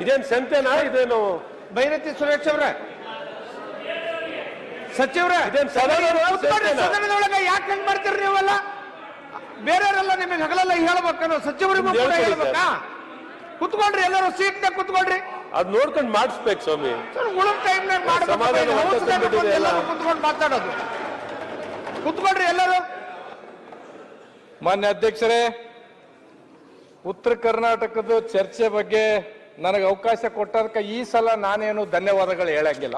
ಇದೇನ್ ಸಂತೆನಾ? ಇದೇನು ಬೈರತಿ ಸುರೇಶ್ ಅವ್ರ. ಸಚಿವರ ಇದೇನ್? ಸದನದೊಳಗೆ ಯಾಕೆ ಹಂಗ್ ಮಾಡ್ತೀರಿ ನೀವೆಲ್ಲ? ಬೇರೆಯವರೆಲ್ಲ ನಿಮಗೆ ಹಗಲೆಲ್ಲ ಹೇಳ್ಬೇಕು ಸಚಿವರಿಗೂ ಕೂಡ ಹೇಳ್ಬೇಕಾ? ಕುತ್ಕೊಳ್ರಿ ಎಲ್ಲರೂ ಸೀಟ್ನಾಗ ಕುತ್ಕೊಳ್ರಿ ಅದ್ ನೋಡ್ಕೊಂಡು ಮಾಡಿಸ್ಬೇಕು ಸ್ವಾಮಿ. ಉಳಿದ ಟೈಮ್ನಾಗ ಸಮಾಧಾನ ಹೊಂದ್ಕೊಂಡು ಬಿಟ್ಟಿದೆ ಅಲ್ಲ. ಎಲ್ಲರೂ ಕುತ್ಕೊಂಡು ಮಾತಾಡೋದು. ಕುತ್ಕೊಳ್ರಿ ಎಲ್ಲರೂ. ಮಾನ್ಯ ಅಧ್ಯಕ್ಷರೇ ಉತ್ತರ ಕರ್ನಾಟಕದ ಚರ್ಚೆ ಬಗ್ಗೆ ನನಗೆ ಅವಕಾಶ ಕೊಟ್ಟದಕ್ಕೆ ಈ ಸಲ ನಾನೇನು ಧನ್ಯವಾದಗಳು ಹೇಳಂಗಿಲ್ಲ.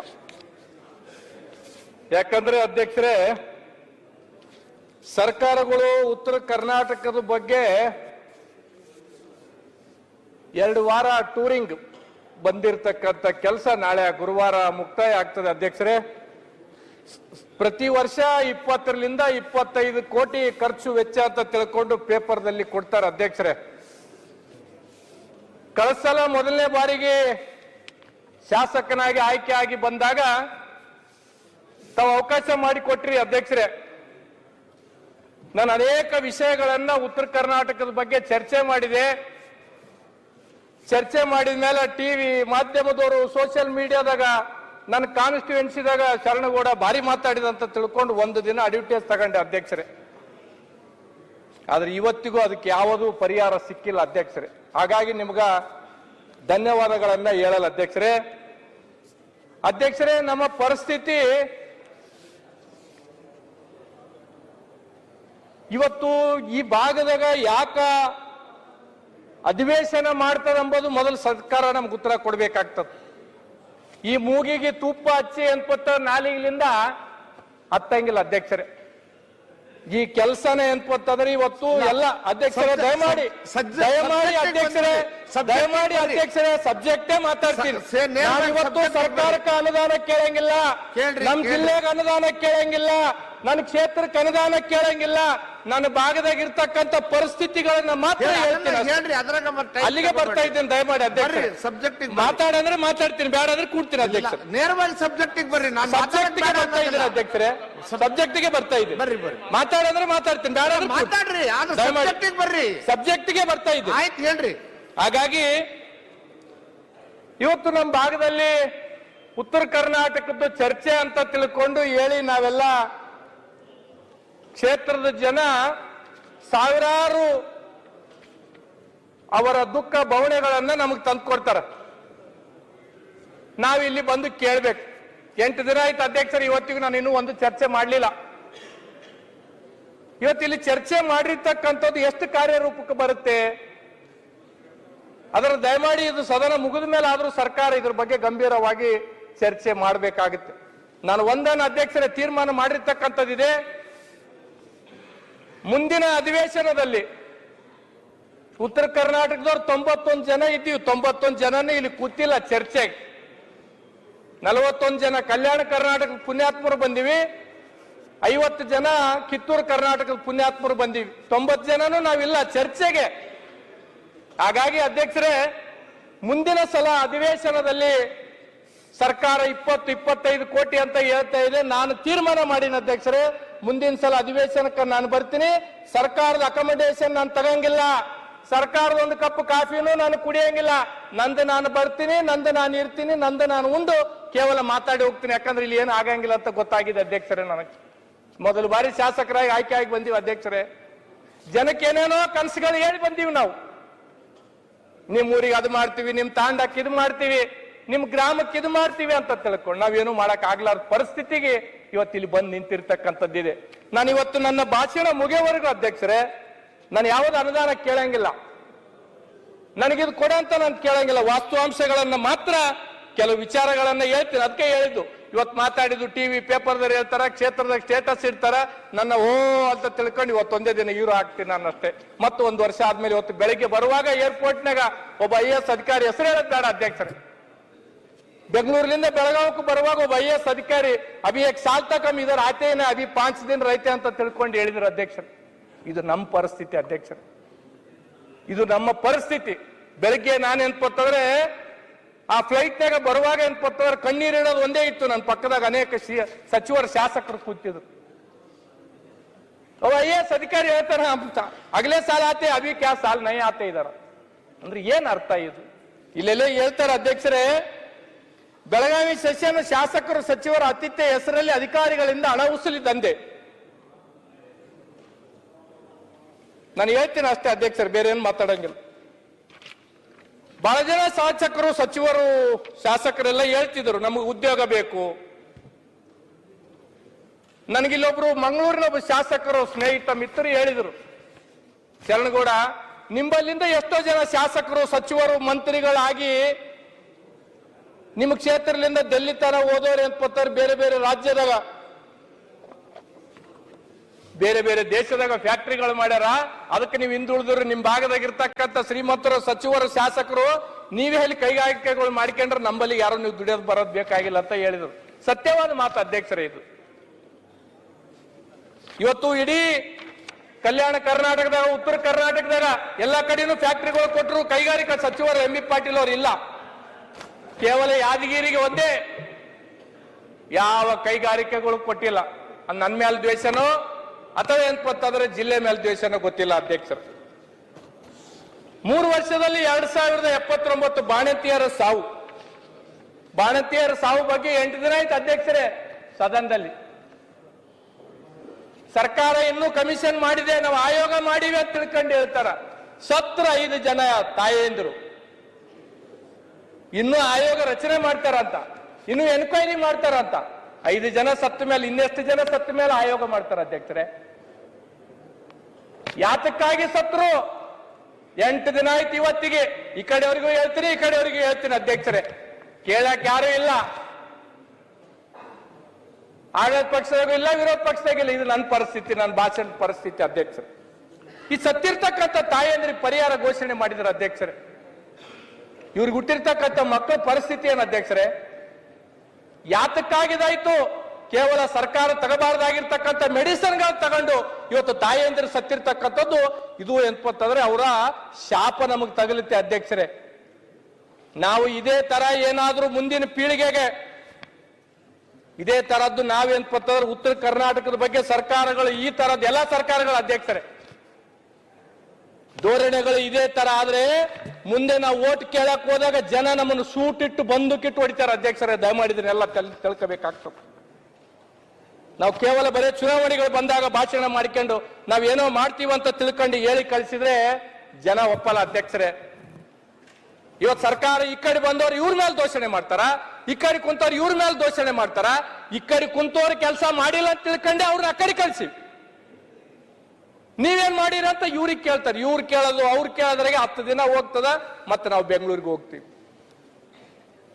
ಯಾಕಂದ್ರೆ ಅಧ್ಯಕ್ಷರೇ, ಸರ್ಕಾರಗಳು ಉತ್ತರ ಕರ್ನಾಟಕದ ಬಗ್ಗೆ ಎರಡು ವಾರ ಟೂರಿಂಗ್ ಬಂದಿರತಕ್ಕಂಥ ಕೆಲಸ ನಾಳೆ ಗುರುವಾರ ಮುಕ್ತಾಯ ಆಗ್ತದೆ ಅಧ್ಯಕ್ಷರೇ. ಪ್ರತಿ ವರ್ಷ ಇಪ್ಪತ್ತರಿಂದ ಇಪ್ಪತ್ತೈದು ಕೋಟಿ ಖರ್ಚು ವೆಚ್ಚ ಅಂತ ತಿಳ್ಕೊಂಡು ಪೇಪರ್ದಲ್ಲಿ ಕೊಡ್ತಾರೆ ಅಧ್ಯಕ್ಷರೇ. ಕಳೆದ ಸಲ ಮೊದಲನೇ ಬಾರಿಗೆ ಶಾಸಕನಾಗಿ ಆಯ್ಕೆ ಆಗಿ ಬಂದಾಗ ತಾವು ಅವಕಾಶ ಮಾಡಿಕೊಟ್ರಿ ಅಧ್ಯಕ್ಷರೇ. ನಾನು ಅನೇಕ ವಿಷಯಗಳನ್ನ ಉತ್ತರ ಕರ್ನಾಟಕದ ಬಗ್ಗೆ ಚರ್ಚೆ ಮಾಡಿದೆ. ಚರ್ಚೆ ಮಾಡಿದ ಮೇಲೆ ಟಿವಿ ಮಾಧ್ಯಮದವರು ಸೋಷಿಯಲ್ ಮೀಡಿಯಾದಾಗ ನನ್ನ ಕಾನ್ಸ್ಟಿಟ್ಯೂನ್ಸಿದಾಗ ಶರಣಗೌಡ ಭಾರಿ ಮಾತಾಡಿದಂತ ತಿಳ್ಕೊಂಡು ಒಂದು ದಿನ ಅಡ್ವರ್ಟೈಸ್ ತಗೊಂಡೆ ಅಧ್ಯಕ್ಷರೇ. ಆದ್ರೆ ಇವತ್ತಿಗೂ ಅದಕ್ಕೆ ಯಾವುದೂ ಪರಿಹಾರ ಸಿಕ್ಕಿಲ್ಲ ಅಧ್ಯಕ್ಷರೇ. ಹಾಗಾಗಿ ನಿಮ್ಗ ಧನ್ಯವಾದಗಳನ್ನ ಹೇಳಲ್ಲ. ಅಧ್ಯಕ್ಷರೇ ಅಧ್ಯಕ್ಷರೇ, ನಮ್ಮ ಪರಿಸ್ಥಿತಿ ಇವತ್ತು ಈ ಭಾಗದಾಗ ಯಾಕ ಅಧಿವೇಶನ ಮಾಡ್ತಾರೆ ಅಂಬೋದು ಮೊದಲು ಸರ್ಕಾರ ನಮ್ಗೆ ಉತ್ತರ ಕೊಡ್ಬೇಕಾಗ್ತದ. ಈ ಮೂಗಿಗೆ ತುಪ್ಪ ಹಚ್ಚಿ ಅನ್ಪತ್ತ ನಾಲಿಗಿಲಿಂದ ಹತ್ತಂಗಿಲ್ಲ ಅಧ್ಯಕ್ಷರೇ. ಈ ಕೆಲಸನೇ ಅಂತಂದ್ರೆ ಇವತ್ತು ಎಲ್ಲ ಅಧ್ಯಕ್ಷರೇ ದಯಮಾಡಿ ದಯಮಾಡಿ ಅಧ್ಯಕ್ಷರೇ ದಯಮಾಡಿ ಅಧ್ಯಕ್ಷರೇ ಸಬ್ಜೆಕ್ಟೇ ಮಾತಾಡ್ತೀನಿ. ಇವತ್ತು ಸರ್ಕಾರಕ್ಕೆ ಅನುದಾನ ಕೇಳಂಗಿಲ್ಲ. ಕೇಳ್ರಿ, ನಮ್. ಜಿಲ್ಲೆಗೆ ಅನುದಾನ ಕೇಳಂಗಿಲ್ಲ. ನನ್ನ ಕ್ಷೇತ್ರಕ್ಕೆ ಅನುದಾನ ಕೇಳಂಗಿಲ್ಲ. ನನ್ನ ಭಾಗದಾಗ ಇರ್ತಕ್ಕಂಥ ಪರಿಸ್ಥಿತಿಗಳನ್ನ ಮಾತ್ರ ಹೇಳ್ತೀನಿ ಹೇಳ್ರಿ ಅದ್ರಾಗ ಮತ್ತೆ ಅಲ್ಲಿಗೆ ಬರ್ತಾ ಇದ್ದೀನಿ ದಯಮಾಡಿ ಅಧ್ಯಕ್ಷ ಸಬ್ಜೆಕ್ಟಿಗೆ ಮಾತಾಡಂದ್ರೆ ಮಾತಾಡ್ತೀನಿ ಬೇಡ ಅಂದ್ರೆ ಕೂಡ್ತೀನಿ ಅಧ್ಯಕ್ಷ ನೇರವಾಗಿ ಸಬ್ಜೆಕ್ಟಿಗೆ ಬರ್ರಿ ನಾನು ಸಬ್ಜೆಕ್ಟ್ಗೆ ಬರ್ತಾ ಇದ್ದೀನಿ ಅಧ್ಯಕ್ಷರೇ. ಸಬ್ಜೆಕ್ಟ್ಗೆ ಬರ್ತಾ ಇದ್ದೀನಿ. ಬರ್ರಿ ಬರ್ರಿ. ಮಾತಾಡಂದ್ರೆ ಮಾತಾಡ್ತೀನಿ ಬೇಡ ಅಂದ್ರೆ. ಮಾತಾಡ್ರಿ. ಸಬ್ಜೆಕ್ಟಿಗೆ ಬರ್ರಿ. ಸಬ್ಜೆಕ್ಟಿಗೆ ಬರ್ತಾ ಇದ್ದೀನಿ. ಆಯ್ತು ಹೇಳ್ರಿ. ಹಾಗಾಗಿ ಇವತ್ತು ನಮ್ಮ ಭಾಗದಲ್ಲಿ ಉತ್ತರ ಕರ್ನಾಟಕದ ಚರ್ಚೆ ಅಂತ ತಿಳ್ಕೊಂಡು ಹೇಳಿ ನಾವೆಲ್ಲ ಕ್ಷೇತ್ರದ ಜನ ಸಾವಿರಾರು ಅವರ ದುಃಖ ಬವಣೆಗಳನ್ನ ನಮಗೆ ತಂದು ಕೊಡ್ತಾರ. ನಾವಿಲ್ಲಿ ಬಂದು ಕೇಳ್ಬೇಕು. ಎಂಟು ದಿನ ಆಯ್ತು ಅಧ್ಯಕ್ಷರು, ಇವತ್ತಿಗೂ ನಾನು ಇನ್ನೂ ಒಂದು ಚರ್ಚೆ ಮಾಡಲಿಲ್ಲ. ಇವತ್ತಿಲ್ಲಿ ಚರ್ಚೆ ಮಾಡಿರ್ತಕ್ಕಂಥದ್ದು ಎಷ್ಟು ಕಾರ್ಯರೂಪಕ್ಕೆ ಬರುತ್ತೆ? ಅದರ ದಯಮಾಡಿ ಇದು ಸದನ ಮುಗಿದ ಮೇಲೆ ಆದರೂ ಸರ್ಕಾರ ಇದ್ರ ಬಗ್ಗೆ ಗಂಭೀರವಾಗಿ ಚರ್ಚೆ ಮಾಡಬೇಕಾಗುತ್ತೆ. ನಾನು ಒಂದನ್ನು ಅಧ್ಯಕ್ಷರೇ ತೀರ್ಮಾನ ಮಾಡಿರ್ತಕ್ಕಂಥದ್ದಿದೆ. ಮುಂದಿನ ಅಧಿವೇಶನದಲ್ಲಿ ಉತ್ತರ ಕರ್ನಾಟಕದವ್ರು ತೊಂಬತ್ತೊಂದು ಜನ ಇದ್ದೀವಿ. ತೊಂಬತ್ತೊಂದು ಜನನೇ ಇಲ್ಲಿ ಕೂತಿಲ್ಲ ಚರ್ಚೆಗೆ. ನಲವತ್ತೊಂದು ಜನ ಕಲ್ಯಾಣ ಕರ್ನಾಟಕದ ಪುಣ್ಯಾತ್ಮರು ಬಂದಿವಿ. ಐವತ್ತು ಜನ ಕಿತ್ತೂರು ಕರ್ನಾಟಕದ ಪುಣ್ಯಾತ್ಮರು ಬಂದಿವಿ. ತೊಂಬತ್ತು ಜನನೂ ನಾವಿಲ್ಲ ಚರ್ಚೆಗೆ. ಹಾಗಾಗಿ ಅಧ್ಯಕ್ಷರೇ, ಮುಂದಿನ ಸಲ ಅಧಿವೇಶನದಲ್ಲಿ ಸರ್ಕಾರ ಇಪ್ಪತ್ತು, ಇಪ್ಪತ್ತೈದು ಕೋಟಿ ಅಂತ ಹೇಳ್ತಾ ಇದೆ. ನಾನು ತೀರ್ಮಾನ ಮಾಡಿನ ಅಧ್ಯಕ್ಷರೇ ಮುಂದಿನ ಸಲ ಅಧಿವೇಶನಕ್ಕೆ ನಾನು ಬರ್ತೀನಿ. ಸರ್ಕಾರದ ಅಕಮಡೇಷನ್ ನಾನು ತಗಂಗಿಲ್ಲ. ಸರ್ಕಾರದ ಒಂದು ಕಪ್ ಕಾಫಿನೂ ನಾನು ಕುಡಿಯಂಗಿಲ್ಲ. ನಂದು ನಾನು ಬರ್ತೀನಿ, ನಂದು ನಾನು ಇರ್ತೀನಿ, ನಂದು ನಾನು ಉಂಡು. ಕೇವಲ ಮಾತಾಡಿ ಹೋಗ್ತೀನಿ. ಯಾಕಂದ್ರೆ ಇಲ್ಲಿ ಏನು ಆಗಂಗಿಲ್ಲ ಅಂತ ಗೊತ್ತಾಗಿದೆ ಅಧ್ಯಕ್ಷರೇ ನನಗೆ. ಮೊದಲು ಬಾರಿ ಶಾಸಕರಾಗಿ ಆಯ್ಕೆ ಆಗಿ ಬಂದೀವಿ ಅಧ್ಯಕ್ಷರೇ. ಜನಕ್ಕೆ ಏನೇನೋ ಕನಸುಗಳು ಹೇಳಿ ಬಂದೀವಿ ನಾವು. ನಿಮ್ಮ ಊರಿಗೆ ಅದು ಮಾಡ್ತೀವಿ, ನಿಮ್ ತಾಂಡಕ್ಕೆ ಇದು ಮಾಡ್ತೀವಿ, ನಿಮ್ ಗ್ರಾಮಕ್ಕೆ ಇದು ಮಾಡ್ತೀವಿ ಅಂತ ತಿಳ್ಕೊಂಡು ನಾವೇನು ಮಾಡಕ್ ಆಗ್ಲಾರ ಪರಿಸ್ಥಿತಿಗೆ ಇವತ್ತು ಇಲ್ಲಿ ಬಂದು ನಿಂತಿರ್ತಕ್ಕಂಥದ್ದಿದೆ. ನಾನು ಇವತ್ತು ನನ್ನ ಭಾಷಣ ಮುಗಿಯವರೆಗೂ ಅಧ್ಯಕ್ಷರೇ, ನಾನು ಯಾವ್ದು ಅನುದಾನ ಕೇಳಂಗಿಲ್ಲ. ನನಗಿದು ಕೊಡ ಅಂತ ನಾನು ಕೇಳಂಗಿಲ್ಲ. ವಾಸ್ತವಾಂಶಗಳನ್ನ ಮಾತ್ರ ಕೆಲವು ವಿಚಾರಗಳನ್ನ ಹೇಳ್ತೀನಿ. ಅದಕ್ಕೆ ಹೇಳಿದ್ದು, ಇವತ್ತು ಮಾತಾಡಿದ್ದು ಟಿವಿ ಪೇಪರ್ದಲ್ಲಿ ಹೇಳ್ತಾರ ಕ್ಷೇತ್ರದಾಗ ಸ್ಟೇಟಸ್ ಇಡ್ತಾರ, ನನ್ನ ಓ ಅಂತ ತಿಳ್ಕೊಂಡು ಇವತ್ತು ಒಂದೇ ದಿನ ಇವರು ಹಾಕ್ತೀನಿ ನಾನು ಅಷ್ಟೇ. ಮತ್ತು ಒಂದು ವರ್ಷ ಆದ್ಮೇಲೆ ಇವತ್ತು ಬೆಳಿಗ್ಗೆ ಬರುವಾಗ ಏರ್ಪೋರ್ಟ್ನಾಗ ಒಬ್ಬ ಐ ಎಸ್ ಅಧಿಕಾರಿ ಹೆಸರು ಹೇಳುತ್ತಾರೆ ಅಧ್ಯಕ್ಷರೇ. ಬೆಂಗಳೂರಿನಿಂದ ಬೆಳಗಾವಕ್ಕೆ ಬರುವಾಗ ವೈ ಎಸ್ ಅಧಿಕಾರಿ ಅಭಿ ಎಕ್ ಸಾಲ್ತಾ ಕಮ್ ಇದರ ಆತೇನ ಅಭಿ ಪಾಂಚ್ ದಿನ ರೈತೆ ಅಂತ ತಿಳ್ಕೊಂಡು ಹೇಳಿದ್ರು ಅಧ್ಯಕ್ಷರು. ಇದು ನಮ್ಮ ಪರಿಸ್ಥಿತಿ ಅಧ್ಯಕ್ಷರು. ಇದು ನಮ್ಮ ಪರಿಸ್ಥಿತಿ. ಬೆಳಿಗ್ಗೆ ನಾನು ಏನ್ಪತ್ತಂದ್ರೆ ಆ ಫ್ಲೈಟ್ನಾಗ ಬರುವಾಗ ಏನ್ಪತ್ತಂದ್ರೆ ಕಣ್ಣೀರು ಇಡೋದು ಒಂದೇ ಇತ್ತು ನನ್ನ ಪಕ್ಕದಾಗ ಅನೇಕ ಸಚಿವರ ಶಾಸಕರು ಕೂತಿದ್ರು. ಅವ ಐ ಎಸ್ ಅಧಿಕಾರಿ ಹೇಳ್ತಾರ ಅಗಲೇ ಸಾಲ ಆತೆ, ಅಭಿ ಕ್ಯಾ ಸಾಲ ನಯ ಆತೆ ಇದಾರ. ಅಂದ್ರೆ ಏನ್ ಅರ್ಥ ಇದು? ಇಲ್ಲೆಲ್ಲ ಹೇಳ್ತಾರೆ ಅಧ್ಯಕ್ಷರೇ ಬೆಳಗಾವಿ ಸೆಷನ್ ಶಾಸಕರು ಸಚಿವರ ಆತಿಥ್ಯ ಹೆಸರಲ್ಲಿ ಅಧಿಕಾರಿಗಳಿಂದ ಹಣ ಉಸುಲಿ ತಂದೆ ನಾನು ಹೇಳ್ತೀನಿ ಅಷ್ಟೇ ಅಧ್ಯಕ್ಷರು, ಬೇರೆ ಏನು ಮಾತಾಡಂಗಿಲ್ಲ. ಬಹಳ ಜನ ಶಾಸಕರು, ಸಚಿವರು, ಶಾಸಕರೆಲ್ಲ ಹೇಳ್ತಿದ್ರು ನಮಗೆ ಉದ್ಯೋಗ ಬೇಕು. ನನಗಿಲ್ಲೊಬ್ರು ಮಂಗಳೂರಿನ ಒಬ್ಬ ಶಾಸಕರು, ಸ್ನೇಹಿತ, ಮಿತ್ರರು ಹೇಳಿದರು. ಶರಣಗೌಡ ನಿಂಬಲ್ಲಿಂದ ಎಷ್ಟೋ ಜನ ಶಾಸಕರು, ಸಚಿವರು, ಮಂತ್ರಿಗಳಾಗಿ ನಿಮ್ಮ ಕ್ಷೇತ್ರದಿಂದ ಡೆಲ್ಲಿ ತನ ಓದೋರು ಅಂತ ಬೇರೆ ಬೇರೆ ರಾಜ್ಯದಾಗ. ಬೇರೆ ಬೇರೆ ದೇಶದಾಗ ಫ್ಯಾಕ್ಟ್ರಿಗಳು ಮಾಡ್ಯಾರ. ಅದಕ್ಕೆ ನೀವು ಹಿಂದುಳಿದ್ರು. ನಿಮ್ ಭಾಗದಾಗ ಇರ್ತಕ್ಕಂಥ ಶ್ರೀಮಂತರು, ಸಚಿವರು, ಶಾಸಕರು, ನೀವೇ ಅಲ್ಲಿ ಕೈಗಾರಿಕೆಗಳು ಮಾಡ್ಕೊಂಡ್ರೆ ನಂಬಲ್ಲಿ ಯಾರು ನೀವು ದುಡಿಯೋದು ಬರೋದು ಬೇಕಾಗಿಲ್ಲ ಅಂತ ಹೇಳಿದ್ರು. ಸತ್ಯವಾದ ಮಾತು ಅಧ್ಯಕ್ಷರೇ ಇದು. ಇವತ್ತು ಇಡೀ ಕಲ್ಯಾಣ ಕರ್ನಾಟಕದಾಗ, ಉತ್ತರ ಕರ್ನಾಟಕದಾಗ ಎಲ್ಲಾ ಕಡೆನೂ ಫ್ಯಾಕ್ಟ್ರಿಗಳು ಕೊಟ್ಟರು. ಕೈಗಾರಿಕಾ ಸಚಿವರು ಎಂ ಬಿ ಪಾಟೀಲ್ ಅವರು ಇಲ್ಲ. ಕೇವಲ ಯಾದಗಿರಿಗೆ ಒಂದೇ. ಯಾವ ಕೈಗಾರಿಕೆಗಳು ಕೊಟ್ಟಿಲ್ಲ. ನನ್ನ ನನ್ ಮೇಲೆ ದ್ವೇಷನೋ, ಅಥವಾ ಏನ್ಪತ್ತಂದ್ರೆ ಜಿಲ್ಲೆ ಮೇಲೆ ದ್ವೇಷನೋ ಗೊತ್ತಿಲ್ಲ ಅಧ್ಯಕ್ಷರು. ಮೂರು ವರ್ಷದಲ್ಲಿ ಎರಡ್ ಸಾವಿರದ ಎಪ್ಪತ್ತೊಂಬತ್ತು ಬಾಣಂತಿಯರ ಸಾವು. ಬಾಣಂತಿಯರ ಸಾವು ಬಗ್ಗೆ ಎಂಟು ದಿನ ಆಯ್ತು ಅಧ್ಯಕ್ಷರೇ ಸದನದಲ್ಲಿ. ಸರ್ಕಾರ ಇನ್ನೂ ಕಮಿಷನ್ ಮಾಡಿದೆ, ನಾವು ಆಯೋಗ ಮಾಡಿವೆ ಅಂತ ತಿಳ್ಕೊಂಡು ಹೇಳ್ತಾರ. ಸತ್ರ ಐದು ಜನ ತಾಯಂದ್ರು. ಇನ್ನೂ ಆಯೋಗ ರಚನೆ ಮಾಡ್ತಾರಂತ. ಇನ್ನು ಎನ್ಕ್ವೈರಿ ಮಾಡ್ತಾರಂತ. ಐದು ಜನ ಸತ್ತ ಮೇಲೆ, ಇನ್ನೆಷ್ಟು ಜನ ಸತ್ತ ಮೇಲೆ ಆಯೋಗ ಮಾಡ್ತಾರ ಅಧ್ಯಕ್ಷರೇ. ಯಾತಕ್ಕಾಗಿ ಸತ್ರು? ಎಂಟು ದಿನ ಆಯ್ತು ಇವತ್ತಿಗೆ. ಈ ಕಡೆಯವರಿಗೂ ಹೇಳ್ತೀನಿ, ಈ ಕಡೆಯವರಿಗೂ ಹೇಳ್ತೀನಿ ಅಧ್ಯಕ್ಷರೇ. ಕೇಳಕ್ ಯಾರು ಇಲ್ಲ. ಆಡಳಿತ ಪಕ್ಷದಾಗೂ ಇಲ್ಲ, ವಿರೋಧ ಪಕ್ಷದಾಗಿಲ್ಲ ಇದು ನನ್ನ ಪರಿಸ್ಥಿತಿ, ನನ್ನ ಭಾಷಣದ ಪರಿಸ್ಥಿತಿ ಅಧ್ಯಕ್ಷರು. ಈ ಸತ್ತಿರ್ತಕ್ಕಂಥ ತಾಯಂದ್ರಿಗೆ ಪರಿಹಾರ ಘೋಷಣೆ ಮಾಡಿದ್ರು ಅಧ್ಯಕ್ಷರೇ. ಇವ್ರಿಗೆ ಹುಟ್ಟಿರ್ತಕ್ಕಂಥ ಮಕ್ಕಳ ಪರಿಸ್ಥಿತಿ ಏನು ಅಧ್ಯಕ್ಷರೇ ಯಾತಕ್ಕಾಗಿದಾಯ್ತು ಕೇವಲ ಸರ್ಕಾರ ತಗಬಾರ್ದಾಗಿರ್ತಕ್ಕಂಥ ಮೆಡಿಸಿನ್ಗಳು ತಗೊಂಡು ಇವತ್ತು ತಾಯಂದಿರು ಸತ್ತಿರ್ತಕ್ಕಂಥದ್ದು ಇದು ಎಂತಂದ್ರೆ ಅವರ ಶಾಪ ನಮಗೆ ತಗಲುತ್ತೆ ಅಧ್ಯಕ್ಷರೇ. ನಾವು ಇದೇ ತರ ಏನಾದ್ರೂ ಮುಂದಿನ ಪೀಳಿಗೆಗೆ ಇದೇ ತರದ್ದು ನಾವೇನ್ಪತ್ತಂದ್ರೆ ಉತ್ತರ ಕರ್ನಾಟಕದ ಬಗ್ಗೆ ಸರ್ಕಾರಗಳು ಈ ತರದ ಎಲ್ಲಾ ಸರ್ಕಾರಗಳ ಅಧ್ಯಕ್ಷರೇ. ಧೋರಣೆಗಳು ಇದೇ ತರ ಆದ್ರೆ ಮುಂದೆ ನಾವು ಓಟ್ ಕೇಳಕ್ ಹೋದಾಗ ಜನ ನಮ್ಮನ್ನು ಸೂಟಿಟ್ಟು ಬಂದುಕಿಟ್ಟು ಹೊಡಿತಾರೆ. ಅಧ್ಯಕ್ಷರೇ ದಯಮಾಡಿದ್ರೆಲ್ಲ ಕಲ್ ತಿಳ್ಕೋಬೇಕಾಗ್ತದೆ ನಾವು ಕೇವಲ ಬರೀ ಚುನಾವಣೆಗಳು ಬಂದಾಗ ಭಾಷಣ ಮಾಡ್ಕೊಂಡು ನಾವೇನೋ ಮಾಡ್ತೀವಂತ ತಿಳ್ಕೊಂಡು ಹೇಳಿ ಕಳಿಸಿದ್ರೆ ಜನ ಒಪ್ಪಲ್ಲ ಅಧ್ಯಕ್ಷರೇ. ಇವತ್ತು ಸರ್ಕಾರ ಈ ಕಡೆ ಬಂದವರು ಇವ್ರ ಮೇಲೆ ದೋಷಣೆ ಮಾಡ್ತಾರ? ಈ ಕಡೆ ಕುಂತವ್ರು ಇವ್ರ ಮೇಲೆ ದೋಷಣೆ ಮಾಡ್ತಾರ? ಈ ಕಡೆ ಕುಂತವ್ರು ಕೆಲಸ ಮಾಡಿಲ್ಲ ಅಂತ ತಿಳ್ಕೊಂಡೆ ಅವ್ರನ್ನ ಆ ಕಡೆ ಕಳ್ಸಿ. ನೀವೇನ್ ಮಾಡಿರ ಅಂತ ಇವ್ರಿಗೆ ಕೇಳ್ತಾರೆ. ಇವ್ರು ಕೇಳೋದು, ಅವ್ರು ಕೇಳೋದ್ರಾಗೆ ಹತ್ತು ದಿನ ಹೋಗ್ತದ, ಮತ್ತೆ ನಾವು ಬೆಂಗಳೂರಿಗೆ ಹೋಗ್ತೀವಿ.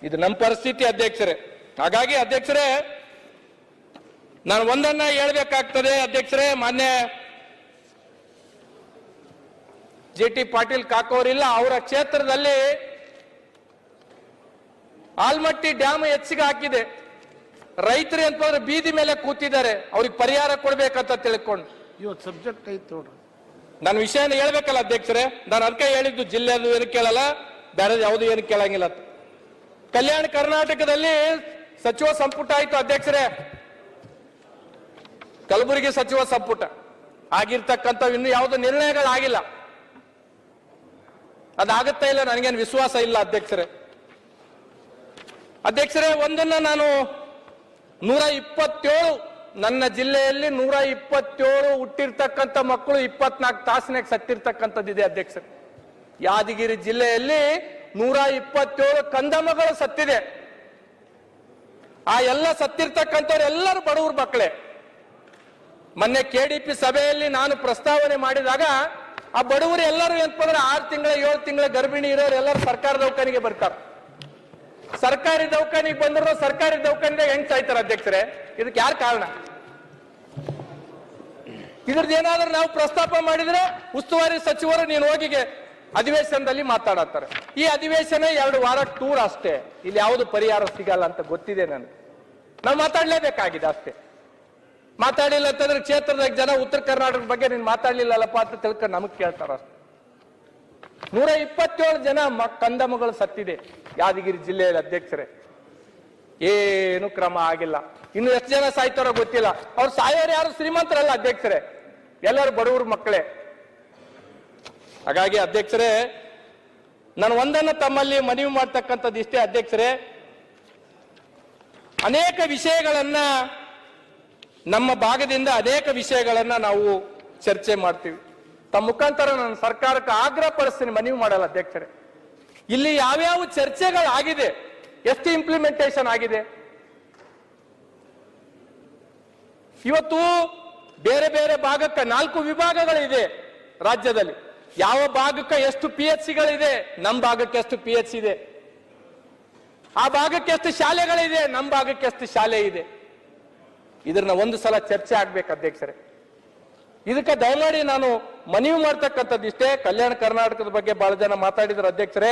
ಇದು ನಮ್ಮ ಪರಿಸ್ಥಿತಿ ಅಧ್ಯಕ್ಷರೇ. ಹಾಗಾಗಿ ಅಧ್ಯಕ್ಷರೇ, ನಾನು ಒಂದನ್ನ ಹೇಳ್ಬೇಕಾಗ್ತದೆ ಅಧ್ಯಕ್ಷರೇ, ಮಾನ್ಯ ಜೆ ಟಿ ಪಾಟೀಲ್ ಕಾಕೋರಿಲ್ಲ ಅವರ ಕ್ಷೇತ್ರದಲ್ಲಿ ಆಲ್ಮಟ್ಟಿ ಡ್ಯಾಮ್ ಹೆಚ್ಚಿಗೆ ಹಾಕಿದೆ. ರೈತರು ಅಂತಂದ್ರೆ ಬೀದಿ ಮೇಲೆ ಕೂತಿದ್ದಾರೆ, ಅವ್ರಿಗೆ ಪರಿಹಾರ ಕೊಡ್ಬೇಕಂತ ತಿಳ್ಕೊಂಡು. ಇವತ್ತು ಸಬ್ಜೆಕ್ಟ್ ಐತೆ ನೋಡ್ರಿ. ನನ್ನ ವಿಷಯನ ಹೇಳ್ಬೇಕಲ್ಲ ಅಧ್ಯಕ್ಷರೇ, ನಾನು ಅದಕ್ಕೆ ಹೇಳಿದ್ದು ಜಿಲ್ಲೆದು ಏನು ಕೇಳಲ್ಲ, ಬೇರೆ ಯಾವುದು ಏನು ಕೇಳಂಗಿಲ್ಲ ಕಲ್ಯಾಣ ಕರ್ನಾಟಕದಲ್ಲಿ ಸಚಿವ ಸಂಪುಟ ಆಯ್ತು ಅಧ್ಯಕ್ಷರೇ. ಕಲಬುರಗಿ ಸಚಿವ ಸಂಪುಟ. ಆಗಿರ್ತಕ್ಕಂಥ ಇನ್ನು ಯಾವುದು ನಿರ್ಣಯಗಳಾಗಿಲ್ಲ. ಅದಾಗುತ್ತಾ ಇಲ್ಲ, ನನಗೇನು ವಿಶ್ವಾಸ ಇಲ್ಲ ಅಧ್ಯಕ್ಷರೇ. ಅಧ್ಯಕ್ಷರೇ, ಒಂದನ್ನ ನಾನು ನೂರ ಇಪ್ಪತ್ತೇಳು ನನ್ನ ಜಿಲ್ಲೆಯಲ್ಲಿ ನೂರ ಇಪ್ಪತ್ತೇಳು ಹುಟ್ಟಿರ್ತಕ್ಕಂಥ ಮಕ್ಕಳು ಇಪ್ಪತ್ನಾಲ್ಕು ತಾಸಿನಾಗ ಸತ್ತಿರ್ತಕ್ಕಂಥದ್ದಿದೆ ಅಧ್ಯಕ್ಷರೇ. ಯಾದಗಿರಿ ಜಿಲ್ಲೆಯಲ್ಲಿ ನೂರ ಇಪ್ಪತ್ತೇಳು ಕಂದಮಗಳು ಸತ್ತಿದೆ. ಆ ಎಲ್ಲ ಸತ್ತಿರ್ತಕ್ಕಂಥವ್ರು ಎಲ್ಲರೂ ಬಡವ್ರ ಮಕ್ಕಳೇ. ಮೊನ್ನೆ ಕೆಡಿಪಿ ಸಭೆಯಲ್ಲಿ ನಾನು ಪ್ರಸ್ತಾವನೆ ಮಾಡಿದಾಗ ಆ ಬಡವರು ಎಲ್ಲರೂ ಏನಪ್ಪಂದ್ರೆ ಆರು ತಿಂಗಳ, ಏಳು ತಿಂಗಳ ಗರ್ಭಿಣಿ ಇರೋರು ಎಲ್ಲರೂ ಸರ್ಕಾರ ದವಾಖಾನಿಗೆ ಬರ್ತಾರೆ. ಸರ್ಕಾರಿ ದವಾಖಾನಿಗೆ ಬಂದ್ರು ಸರ್ಕಾರಿ ದವಾಖಾನಿಗೆ ಹೆಂಗ್ ಸಾಯ್ತಾರೆ ಅಧ್ಯಕ್ಷರೇ? ಇದಕ್ಕೆ ಯಾರು ಕಾರಣ? ಇದ್ರದ್ದು ಏನಾದ್ರೂ ನಾವು ಪ್ರಸ್ತಾಪ ಮಾಡಿದ್ರೆ ಉಸ್ತುವಾರಿ ಸಚಿವರು ನೀನು ಹೋಗಿಗೆ ಅಧಿವೇಶನದಲ್ಲಿ ಮಾತಾಡತ್ತಾರೆ. ಈ ಅಧಿವೇಶನ ಎರಡು ವಾರ ಟೂರ್ ಅಷ್ಟೇ. ಇಲ್ಲಿ ಯಾವುದು ಪರಿಹಾರ ಸಿಗಲ್ಲ ಅಂತ ಗೊತ್ತಿದೆ ನನಗೆ. ನಾವು ಮಾತಾಡ್ಲೇಬೇಕಾಗಿದೆ ಅಷ್ಟೇ. ಮಾತಾಡಿಲ್ಲ ಅಂತಂದ್ರೆ ಕ್ಷೇತ್ರದ ಜನ ಉತ್ತರ ಕರ್ನಾಟಕದ ಬಗ್ಗೆ ನೀನು ಮಾತಾಡ್ಲಿಲ್ಲಲ್ಲಪ್ಪ ಅಂತ ತಿಳ್ಕೊಂಡು ನಮಗ್ ಕೇಳ್ತಾರ ಅಷ್ಟೇ. ನೂರ ಇಪ್ಪತ್ತೇಳು ಜನ ಕಂದಮಗಳು ಸತ್ತಿದೆ ಯಾದಗಿರಿ ಜಿಲ್ಲೆಯಲ್ಲಿ ಅಧ್ಯಕ್ಷರೇ. ಏನು ಕ್ರಮ ಆಗಿಲ್ಲ. ಇನ್ನು ಎಷ್ಟು ಜನ ಸಾಯ್ತಾರೋ ಗೊತ್ತಿಲ್ಲ. ಅವ್ರು ಸಾಯೋರು ಯಾರು ಶ್ರೀಮಂತರಲ್ಲ ಅಧ್ಯಕ್ಷರೇ. ಎಲ್ಲರೂ ಬಡವ್ರ ಮಕ್ಕಳೇ. ಹಾಗಾಗಿ ಅಧ್ಯಕ್ಷರೇ, ನಾನು ಒಂದನ್ನು ತಮ್ಮಲ್ಲಿ ಮನವಿ ಮಾಡ್ತಕ್ಕಂಥದ್ದು ಇಷ್ಟೇ ಅಧ್ಯಕ್ಷರೇ. ಅನೇಕ ವಿಷಯಗಳನ್ನ ನಮ್ಮ ಭಾಗದಿಂದ ಅನೇಕ ವಿಷಯಗಳನ್ನ ನಾವು ಚರ್ಚೆ ಮಾಡ್ತೀವಿ. ತಮ್ಮ ಮುಖಾಂತರ ನಾನು ಸರ್ಕಾರಕ್ಕೆ ಆಗ್ರಹ ಪಡಿಸ್ತೀನಿ, ಮನವಿ ಮಾಡಲ್ಲ ಅಧ್ಯಕ್ಷರೇ. ಇಲ್ಲಿ ಯಾವ್ಯಾವ ಚರ್ಚೆಗಳಾಗಿದೆ ಎಷ್ಟು ಇಂಪ್ಲಿಮೆಂಟೇಷನ್ ಆಗಿದೆ. ಇವತ್ತು ಬೇರೆ ಬೇರೆ ಭಾಗಕ್ಕೆ ನಾಲ್ಕು ವಿಭಾಗಗಳಿದೆ ರಾಜ್ಯದಲ್ಲಿ. ಯಾವ ಭಾಗಕ್ಕೆ ಎಷ್ಟು ಪಿ ಎಚ್ ಸಿಗಳಿದೆ ನಮ್ಮ ಭಾಗಕ್ಕೆ ಎಷ್ಟು ಪಿ ಎಚ್ ಇದೆ ಆ ಭಾಗಕ್ಕೆ ಎಷ್ಟು ಶಾಲೆಗಳಿದೆ? ನಮ್ಮ ಭಾಗಕ್ಕೆ ಎಷ್ಟು ಶಾಲೆ ಇದೆ? ಇದನ್ನ ಒಂದು ಸಲ ಚರ್ಚೆ ಆಗ್ಬೇಕು ಅಧ್ಯಕ್ಷರೇ. ಇದಕ್ಕೆ ದಯಮಾಡಿ ನಾನು ಮನವಿ ಮಾಡ್ತಕ್ಕಂಥದ್ದು ಇಷ್ಟೇ. ಕಲ್ಯಾಣ ಕರ್ನಾಟಕದ ಬಗ್ಗೆ ಬಹಳ ಜನ ಮಾತಾಡಿದ್ರು ಅಧ್ಯಕ್ಷರೇ.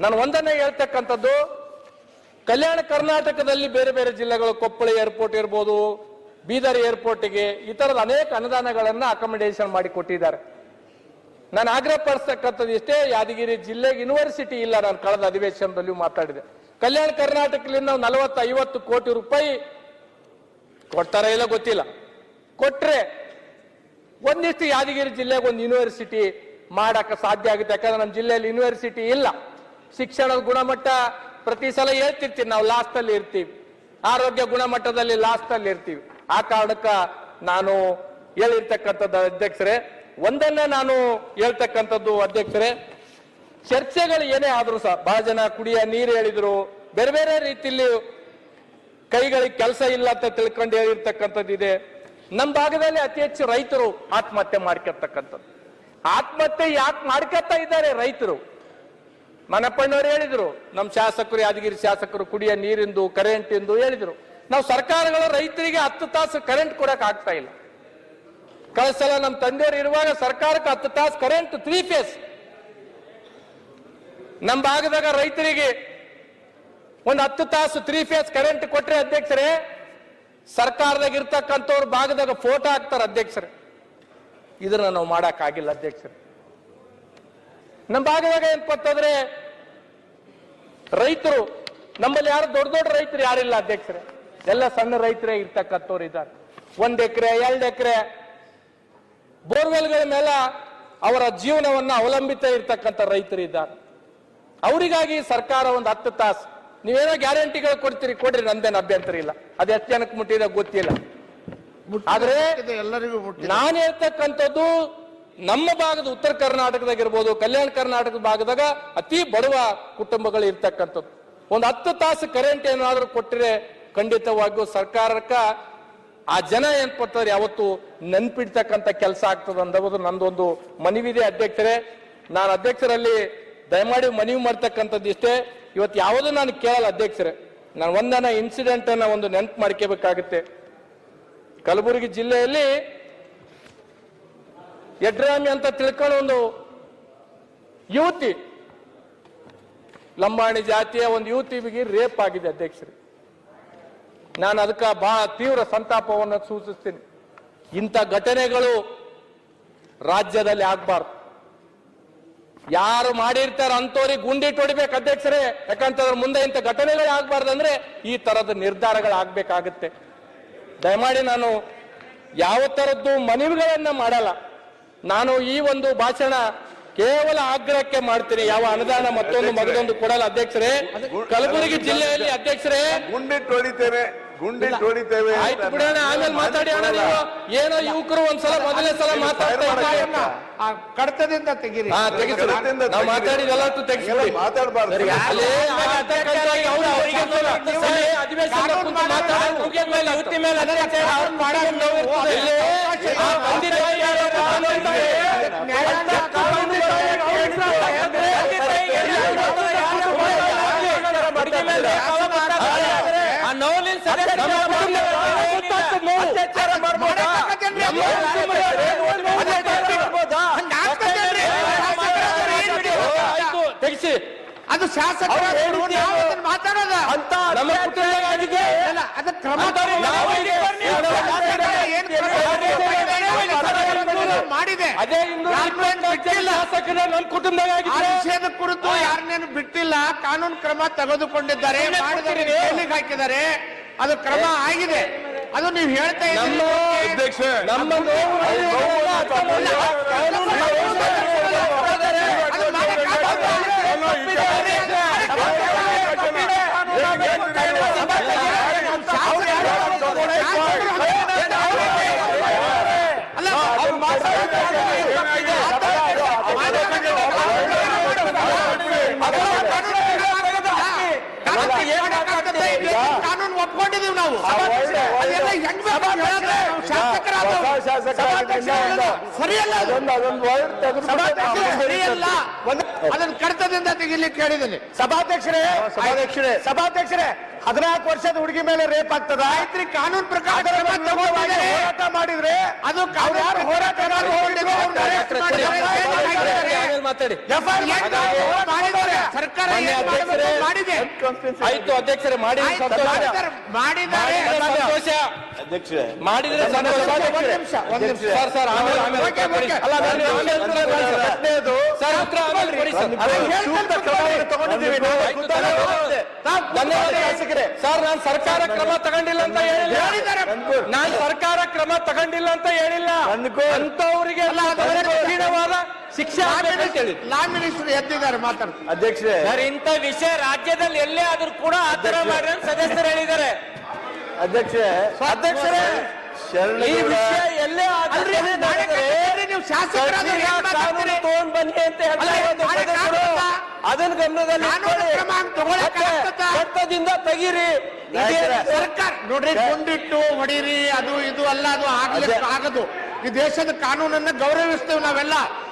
ನಾನು ಒಂದನ್ನೇ ಹೇಳ್ತಕ್ಕಂಥದ್ದು, ಕಲ್ಯಾಣ ಕರ್ನಾಟಕದಲ್ಲಿ ಬೇರೆ ಬೇರೆ ಜಿಲ್ಲೆಗಳು ಕೊಪ್ಪಳ, ಏರ್ಪೋರ್ಟ್ ಇರ್ಬೋದು ಬೀದರ್ ಏರ್ಪೋರ್ಟ್ಗೆ ಈ ಥರದ ಅನೇಕ ಅನುದಾನಗಳನ್ನು ಅಕಾಮಿಡೇಷನ್ ಮಾಡಿ ಕೊಟ್ಟಿದ್ದಾರೆ. ನಾನು ಆಗ್ರಹ ಪಡಿಸ್ತಕ್ಕಂಥದ್ದು ಇಷ್ಟೇ, ಯಾದಗಿರಿ ಜಿಲ್ಲೆಗೆ ಯೂನಿವರ್ಸಿಟಿ ಇಲ್ಲ ನಾನು ಕಳೆದ ಅಧಿವೇಶನದಲ್ಲಿ ಮಾತಾಡಿದೆ. ಕಲ್ಯಾಣ ಕರ್ನಾಟಕದಲ್ಲಿ ನಾವು ನಲವತ್ತು ಐವತ್ತು ಕೋಟಿ ರೂಪಾಯಿ ಕೊಡ್ತಾರ ಇಲ್ಲ ಗೊತ್ತಿಲ್ಲ. ಕೊಟ್ರೆ ಒಂದಿಷ್ಟು ಯಾದಗಿರಿ ಜಿಲ್ಲೆಗೆ ಒಂದು ಯೂನಿವರ್ಸಿಟಿ ಮಾಡಕ್ಕೆ ಸಾಧ್ಯ ಆಗುತ್ತೆ. ಯಾಕಂದ್ರೆ ನಮ್ಮ ಜಿಲ್ಲೆಯಲ್ಲಿ ಯೂನಿವರ್ಸಿಟಿ ಇಲ್ಲ. ಶಿಕ್ಷಣದ ಗುಣಮಟ್ಟ ಪ್ರತಿ ಸಲ ಹೇಳ್ತಿರ್ತೀವಿ, ನಾವು ಲಾಸ್ಟಲ್ಲಿ ಇರ್ತೀವಿ. ಆರೋಗ್ಯ ಗುಣಮಟ್ಟದಲ್ಲಿ ಲಾಸ್ಟಲ್ಲಿ ಇರ್ತೀವಿ. ಆ ಕಾರಣಕ್ಕ ನಾನು ಹೇಳಿರ್ತಕ್ಕಂಥದ್ದು ಅಧ್ಯಕ್ಷರೇ, ಒಂದನ್ನೇ ನಾನು ಹೇಳ್ತಕ್ಕಂಥದ್ದು ಅಧ್ಯಕ್ಷರೇ, ಚರ್ಚೆಗಳು ಏನೇ ಆದರೂ ಸಹ, ಬಹಳ ಜನ ಕುಡಿಯ ನೀರು ಹೇಳಿದ್ರು, ಬೇರೆ ಬೇರೆ ರೀತಿಯಲ್ಲಿ ಕೈಗಳಿಗೆ ಕೆಲಸ ಇಲ್ಲ ಅಂತ ತಿಳ್ಕೊಂಡು ಹೇಳಿರ್ತಕ್ಕಂಥದ್ದು ಇದೆ. ನಮ್ಮ ಭಾಗದಲ್ಲಿ ಅತಿ ಹೆಚ್ಚು ರೈತರು ಆತ್ಮಹತ್ಯೆ ಮಾಡ್ಕೊತಕ್ಕಂಥದ್ದು. ಆತ್ಮಹತ್ಯೆ ಯಾಕೆ ಮಾಡ್ಕೊತಾ ಇದ್ದಾರೆ ರೈತರು? ಮನಪ್ಪಣ್ಣವ್ರು ಹೇಳಿದ್ರು ನಮ್ಮ ಶಾಸಕರು, ಯಾದಗಿರಿ ಶಾಸಕರು ಕುಡಿಯ ನೀರಿಂದು ಕರೆಂಟ್ ಎಂದು ಹೇಳಿದ್ರು. ನಾವು ಸರ್ಕಾರಗಳು ರೈತರಿಗೆ ಹತ್ತು ತಾಸು ಕರೆಂಟ್ ಕೊಡಕ್ ಆಗ್ತಾ ಇಲ್ಲ. ಕಳೆದ ಸಲ ನಮ್ಮ ತಂದೆಯವರು ಇರುವಾಗ ಸರ್ಕಾರಕ್ಕೆ ಹತ್ತು ತಾಸು ಕರೆಂಟ್ ತ್ರೀ ಫೇಸ್ ನಮ್ಮ ಭಾಗದಾಗ ರೈತರಿಗೆ ಒಂದು ಹತ್ತು ತಾಸು ತ್ರೀ ಫೇಸ್ ಕರೆಂಟ್ ಕೊಟ್ರೆ ಅಧ್ಯಕ್ಷರೇ, ಸರ್ಕಾರದಾಗ ಇರ್ತಕ್ಕಂಥವ್ರ ಭಾಗದಾಗ ಫೋಟೋ ಹಾಕ್ತಾರೆ ಅಧ್ಯಕ್ಷರೇ. ಇದನ್ನ ನಾವು ಮಾಡಕ್ ಆಗಿಲ್ಲ ಅಧ್ಯಕ್ಷರೇ. ನಮ್ಮ ಭಾಗದಾಗ ಏನ್ ಅಂತಂದ್ರೆ ರೈತರು, ನಮ್ಮಲ್ಲಿ ಯಾರು ದೊಡ್ಡ ದೊಡ್ಡ ರೈತರು ಯಾರಿಲ್ಲ ಅಧ್ಯಕ್ಷರೇ. ಎಲ್ಲ ಸಣ್ಣ ರೈತರೇ ಇರ್ತಕ್ಕಂಥವ್ರು ಇದ್ದಾರೆ. ಒಂದ್ ಎಕರೆ ಎರಡು ಎಕರೆ ಬೋರ್ವೆಲ್ಗಳ ಮೇಲೆ ಅವರ ಜೀವನವನ್ನ ಅವಲಂಬಿತ ಇರ್ತಕ್ಕಂಥ ರೈತರು ಇದ್ದಾರೆ. ಅವರಿಗಾಗಿ ಸರ್ಕಾರ ಒಂದು ಹತ್ತು ತಾಸು ನೀವೇನೋ ಗ್ಯಾರಂಟಿಗಳು ಕೊಡ್ತೀರಿ ಕೊಡ್ರಿ ನಂದೇನು ಅಭ್ಯಂತರ ಇಲ್ಲ. ಅದು ಎಷ್ಟು ಜನಕ್ಕೆ ಮುಟ್ಟಿದೆ ಗೊತ್ತಿಲ್ಲ. ಆದ್ರೆ ಎಲ್ಲರಿಗೂ ನಾನು ಹೇಳ್ತಕ್ಕಂಥದ್ದು ನಮ್ಮ ಭಾಗದ ಉತ್ತರ ಕರ್ನಾಟಕದಾಗ ಇರ್ಬೋದು ಕಲ್ಯಾಣ ಕರ್ನಾಟಕದ ಭಾಗದಾಗ ಅತಿ ಬಡವ ಕುಟುಂಬಗಳು ಇರ್ತಕ್ಕಂಥದ್ದು. ಒಂದು ಹತ್ತು ತಾಸು ಕರೆಂಟ್ ಏನಾದರೂ ಕೊಟ್ಟರೆ ಖಂಡಿತವಾಗಿಯೂ ಸರ್ಕಾರಕ್ಕೆ ಆ ಜನ ಏನ್ ಪಡ್ತಾರೆ ಯಾವತ್ತು ನೆನ್ಪಿಡ್ತಕ್ಕಂಥ ಕೆಲಸ ಆಗ್ತದೆ ಅನ್ನೋದು ನಂದೊಂದು ಮನವಿದೆ ಅಧ್ಯಕ್ಷರೇ. ನಾನು ಅಧ್ಯಕ್ಷರಲ್ಲಿ ದಯಮಾಡಿ ಮನವಿ ಮಾಡ್ತಕ್ಕಂಥದ್ದು ಇಷ್ಟೇ. ಇವತ್ತು ಯಾವುದೂ ನಾನು ಕೇಳಲ್ಲ ಅಧ್ಯಕ್ಷರೇ. ನಾನು ಒಂದನ ಇನ್ಸಿಡೆಂಟ್ ಅನ್ನ ಒಂದು ನೆನ್ಪು ಮಾಡ್ಕೋಬೇಕಾಗುತ್ತೆ. ಕಲಬುರಗಿ ಜಿಲ್ಲೆಯಲ್ಲಿ ಯಡ್ರಾಮಿ ಅಂತ ತಿಳ್ಕೊಂಡು ಒಂದು ಯುವತಿ, ಲಂಬಾಣಿ ಜಾತಿಯ ಒಂದು ಯುವತಿ ರೇಪ್ ಆಗಿದೆ ಅಧ್ಯಕ್ಷರು. ನಾನು ಅದಕ್ಕೆ ಬಹಳ ತೀವ್ರ ಸಂತಾಪವನ್ನು ಸೂಚಿಸ್ತೀನಿ. ಇಂಥ ಘಟನೆಗಳು ರಾಜ್ಯದಲ್ಲಿ ಆಗ್ಬಾರ್ದು. ಯಾರು ಮಾಡಿರ್ತಾರ ಅಂತವ್ರಿಗೆ ಗುಂಡಿ ಹೊಡಿಬೇಕು ಅಧ್ಯಕ್ಷರೇ. ಯಾಕಂತಂದ್ರೆ ಮುಂದೆ ಇಂಥ ಘಟನೆಗಳು ಆಗ್ಬಾರ್ದಂದ್ರೆ ಈ ತರದ ನಿರ್ಧಾರಗಳು ಆಗ್ಬೇಕಾಗತ್ತೆ. ದಯಮಾಡಿ ನಾನು ಯಾವ ತರದ್ದು ಮನವಿಗಳನ್ನ ಮಾಡಲ್ಲ. ನಾನು ಈ ಒಂದು ಭಾಷಣ ಕೇವಲ ಆಗ್ರಹಕ್ಕೆ ಮಾಡ್ತೀನಿ. ಯಾವ ಅನುದಾನ ಮತ್ತೊಂದು ಮಗದೊಂದು ಕೊಡಲ್ಲ ಅಧ್ಯಕ್ಷರೇ. ಕಲಬುರಗಿ ಜಿಲ್ಲೆಯಲ್ಲಿ ಅಧ್ಯಕ್ಷರೇ. ಗುಂಡಿಟ್ಟು ಹೊಡಿತೇವೆ ಆಯ್ತು ಬಿಡೋಣ ಆಮೇಲೆ ಮಾತಾಡಿ ಅಣ್ಣ ನೀವು ಏನೋ ಯುವಕರು ಒಂದ್ಸಲ ಮೊದಲನೇ ಸಲ ಮಾತಾಡ್ತಾ ಇದ್ದಾರೆ ಆ ಕಡತದಿಂದ ತೆಗೀರಿ ಹಾ ನಾವು ಮಾತಾಡಬಾರ್ದು ಅಲ್ಲಿ ಆಗ್ತಕ್ಕಂಥ ತೆಗಿಸಿ. ಅದು ಹೇಳಿದ್ದು ಮಾತಾಡೋದ. ಅಂತ ನಮ್ಮ ಅದು ಕ್ರಮ ಮಾಡಿದೆ. ಅದೇ ಜನ ಶಾಸಕರು ನನ್ನ ಆ ಕುಟುಂಬದಾಗಿದ್ದಾರೆ ವಿಷಯದ ಕುರಿತು ಯಾರನ್ನೇನು ಬಿಟ್ಟಿಲ್ಲ. ಕಾನೂನು ಕ್ರಮ ತೆಗೆದುಕೊಂಡಿದ್ದಾರೆ. ಹಾಕಿದ್ದಾರೆ. ಅದು ಕ್ರಮ ಆಗಿದೆ ಅದು ನೀವು ಹೇಳ್ತಾ ನಮ್ಮ ಇದ್ದೀರಿ ಅಧ್ಯಕ್ಷ ನಮ್ಮ ಕಾನೂನು ಒಪ್ಕೊಂಡಿದೀವಿ ನಾವು. ಸರಿಯಲ್ಲ ಅದನ್ನ ಕಡತದಿಂದ ತೆಗಿಲಿಕ್ಕೆ ಹೇಳಿದ್ದೀನಿ ಸಭಾಧ್ಯಕ್ಷರೇ ಸಭಾಧ್ಯಕ್ಷರೇ. ಸಭಾಧ್ಯಕ್ಷರೇ ಹದಿನಾಲ್ಕು ವರ್ಷದ ಹುಡುಗಿ ಮೇಲೆ ರೇಪ್ ಆಗ್ತದ? ಆಯ್ತ್ರಿ ಕಾನೂನು ಪ್ರಕಾರ. ಹೋರಾಟ ಮಾಡಿದ್ರೆ ಅದು ಯಾರು ಹೋರಾಟ ಮಾತಾಡಿ? ಸರ್ಕಾರ ಮಾಡಿದೆ. ಆಯ್ತು ಅಧ್ಯಕ್ಷರೇ ಮಾಡಿ ಮಾಡಿದ್ದಾರೆ, ಸಂತೋಷ. ಅಧ್ಯಕ್ಷರೇ. ಮಾಡಿದ್ರೆ ಸರ್ ಸರ್ ಆಮೇಲೆ ಆಮೇಲೆ ಓಕೆ, ಓಕೆ. ಅಲ್ಲ, ನಾನು ಆಮೇಲೆ ಉತ್ತರ ಕೊಡಿ ಸರ್. ಉತ್ತರ ಆಮೇಲೆ ಕೊಡಿ ಸರ್. ಸೂಕ್ತ ತಗೊಂಡಿದ್ದೀವಿ ಧನ್ಯವಾದ. ಶಾಸಕರೇ ಸರ್ ನಾನು ಸರ್ಕಾರ ಕ್ರಮ ತಗೊಂಡಿಲ್ಲ ಅಂತ ಹೇಳಿಲ್ಲ. ನಾನು ಸರ್ಕಾರ ಕ್ರಮ ತಗೊಂಡಿಲ್ಲ ಅಂತ ಹೇಳಿಲ್ಲ. ಅಂತವರಿಗೆ ಕಠಿಣವಾದ ಶಿಕ್ಷೆ ಲಾ ಮಿನಿಸ್ಟರ್ ಎದ್ದಿದ್ದಾರೆ ಮಾತಾಡ್ತಾರೆ ಅಧ್ಯಕ್ಷರೇ. ಸರ್ ಇಂಥ ವಿಷಯ ರಾಜ್ಯದಲ್ಲಿ ಎಲ್ಲೇ ಆದ್ರೂ ಕೂಡ ಆತರ ಮಾಡಿ ಅಂತ ಸದಸ್ಯರು ಹೇಳಿದ್ದಾರೆ. ಅಧ್ಯಕ್ಷರೇ. ಅಧ್ಯಕ್ಷರೇ. ಈ ಶರಣಗೌಡ ವಿಷಯ ಎಲ್ಲೇ ಆದ್ರೂ ಅಲ್ರಿ, ನಾಳೆ ಕಟ್ಟಿದ್ರೆ ನೀವು ಶಾಸಕರಾದ್ರೆ ಏನ್ ಮಾತಾಡ್ತೀರಿ? ತಗೊಂಡ್ ಬನ್ನಿ ಅಂತ ಹೇಳ್ತಾ ಅಲ್ಲ, ಇರೋದು ನಾಳೆ ಸದಸ್ಯರು. ಕಾನೂನು ಅದನ್ನ ಗಮನದಲ್ಲಿ ಕಾನೂನು ಇಟ್ಕೊಳ್ಳಿ. ಕ್ರಮ ತಗೊಳಕ್ಕೆ ಮತ್ತೆ ಆಗ್ತದಾ? ಚಟ್ಟದಿಂದ ತೆಗೀರಿ. ನಾಯಕರೇ. ಸರ್ಕಾರ. ನೋಡ್ರಿ ಗುಂಡಿಟ್ಟು ಹೊಡೀರಿ ಅದು ಇದು ಅಲ್ಲ ಅದು ಆಗ್ಲಿಕ್ಕೆ ಆಗದು. ಈ ದೇಶದ ಕಾನೂನನ್ನ ಗೌರವಿಸ್ತೇವೆ ನಾವೆಲ್ಲ.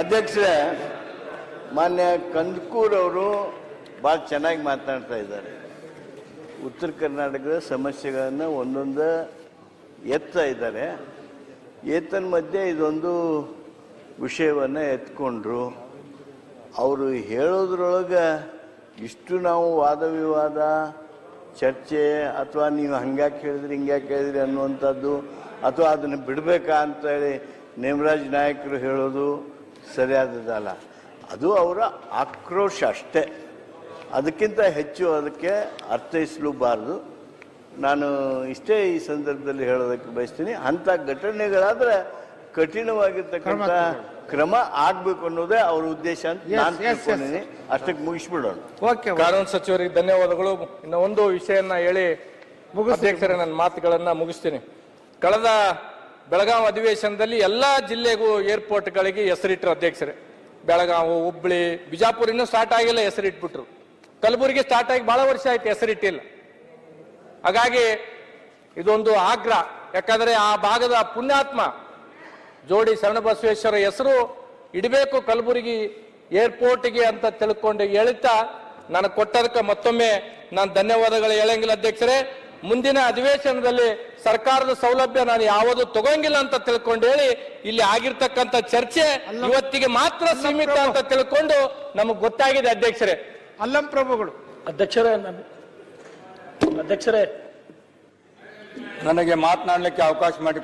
ಅಧ್ಯಕ್ಷರೇ, ಮಾನ್ಯ ಕಂದಕೂರ್ ಅವರು ಭಾಳ ಚೆನ್ನಾಗಿ ಮಾತನಾಡ್ತಾ ಇದ್ದಾರೆ. ಉತ್ತರ ಕರ್ನಾಟಕದ ಸಮಸ್ಯೆಗಳನ್ನು ಒಂದೊಂದು ಎತ್ತಾ ಇದ್ದಾರೆ. ಏತನ್ ಮಧ್ಯೆ ಇದೊಂದು ವಿಷಯವನ್ನು ಎತ್ಕೊಂಡ್ರು. ಅವರು ಹೇಳೋದ್ರೊಳಗೆ ಇಷ್ಟು ನಾವು ವಾದ ವಿವಾದ, ಚರ್ಚೆ, ಅಥವಾ ನೀವು ಹಂಗ್ಯಾಕೆ ಹೇಳಿದ್ರಿ, ಹಿಂಗ್ಯಾಕೆ ಹೇಳಿದ್ರಿ ಅನ್ನುವಂಥದ್ದು, ಅಥವಾ ಅದನ್ನು ಬಿಡಬೇಕಾ ಅಂತೇಳಿ ನೇಮರಾಜ್ ನಾಯಕರು ಹೇಳೋದು ಸರಿಯಾದದಲ್ಲ ಅದು ಅವರ ಆಕ್ರೋಶ ಅಷ್ಟೇ. ಅದಕ್ಕಿಂತ ಹೆಚ್ಚು ಅದಕ್ಕೆ ಅರ್ಥೈಸಲೂಬಾರ್ದು. ನಾನು ಇಷ್ಟೇ ಈ ಸಂದರ್ಭದಲ್ಲಿ ಹೇಳೋದಕ್ಕೆ ಬಯಸ್ತೀನಿ, ಅಂಥ ಘಟನೆಗಳಾದ್ರೆ ಕಠಿಣವಾಗಿರ್ತಕ್ಕಂಥ ಕ್ರಮ ಆಗ್ಬೇಕು ಅನ್ನೋದೇ ಅವ್ರ ಉದ್ದೇಶ ಅಂತ Yes, ನಾನು yes, yes. ತಿಳ್ಕೊಂಡಿದ್ದೀನಿ. ಅಷ್ಟಕ್ಕೆ ಮುಗಿಸ್ಬಿಡೋಣ. ಓಕೆ ಕಾನೂನು ಸಚಿವರಿಗೆ ಧನ್ಯವಾದಗಳು. ಇನ್ನು ಒಂದು ವಿಷಯನ್ನ ಹೇಳಿ ಅಧ್ಯಕ್ಷರೇ ನನ್ನ ಮಾತುಗಳನ್ನ ಮುಗಿಸ್ತೀನಿ. ಕಳೆದ ಬೆಳಗಾವಿ ಅಧಿವೇಶನದಲ್ಲಿ ಎಲ್ಲಾ ಜಿಲ್ಲೆಗೂ ಏರ್ಪೋರ್ಟ್ಗಳಿಗೆ ಹೆಸರಿಟ್ಟರು ಅಧ್ಯಕ್ಷರೇ. ಬೆಳಗಾವಿ ಹುಬ್ಳಿ ಬಿಜಾಪುರ ಇನ್ನೂ ಸ್ಟಾರ್ಟ್ ಆಗಿಲ್ಲ ಹೆಸರಿಟ್ಬಿಟ್ರು. ಕಲಬುರಗಿ ಸ್ಟಾರ್ಟ್ ಆಗಿ ಬಹಳ ವರ್ಷ ಆಯ್ತು ಹೆಸರಿಟ್ಟಿಲ್ಲ. ಹಾಗಾಗಿ ಇದೊಂದು ಆಗ್ರಹ. ಯಾಕಂದ್ರೆ ಆ ಭಾಗದ ಪುಣ್ಯಾತ್ಮ ಜೋಡಿ ಶರಣಬಸವೇಶ್ವರ ಹೆಸರು ಇಡಬೇಕು ಕಲಬುರಗಿ ಏರ್ಪೋರ್ಟ್ಗೆ ಅಂತ ತಿಳ್ಕೊಂಡು ಹೇಳ್ತಾ ನಾನು ಕೊಟ್ಟದಕ್ಕೆ ಮತ್ತೊಮ್ಮೆ ನಾನು ಧನ್ಯವಾದಗಳು ಹೇಳಂಗಿಲ್ಲ ಅಧ್ಯಕ್ಷರೇ. ಮುಂದಿನ ಅಧಿವೇಶನದಲ್ಲಿ ಸರ್ಕಾರದ ಸೌಲಭ್ಯ ನಾನು ಯಾವುದು ತಗೋಂಗಿಲ್ಲ ಅಂತ ತಿಳ್ಕೊಂಡು ಹೇಳಿ ಇಲ್ಲಿ ಆಗಿರ್ತಕ್ಕಂಥ ಚರ್ಚೆ ಇವತ್ತಿಗೆ ಮಾತ್ರ ಸೀಮಿತ ಅಂತ ತಿಳ್ಕೊಂಡು ನಮಗ್ ಗೊತ್ತಾಗಿದೆ ಅಧ್ಯಕ್ಷರೇ. ಅಲ್ಲಂ ಪ್ರಭುಗಳು. ಅಧ್ಯಕ್ಷರೇ ನನ್- ಅಧ್ಯಕ್ಷರೇ. ನನಗೆ ಮಾತನಾಡಲಿಕ್ಕೆ ಅವಕಾಶ ಮಾಡಿ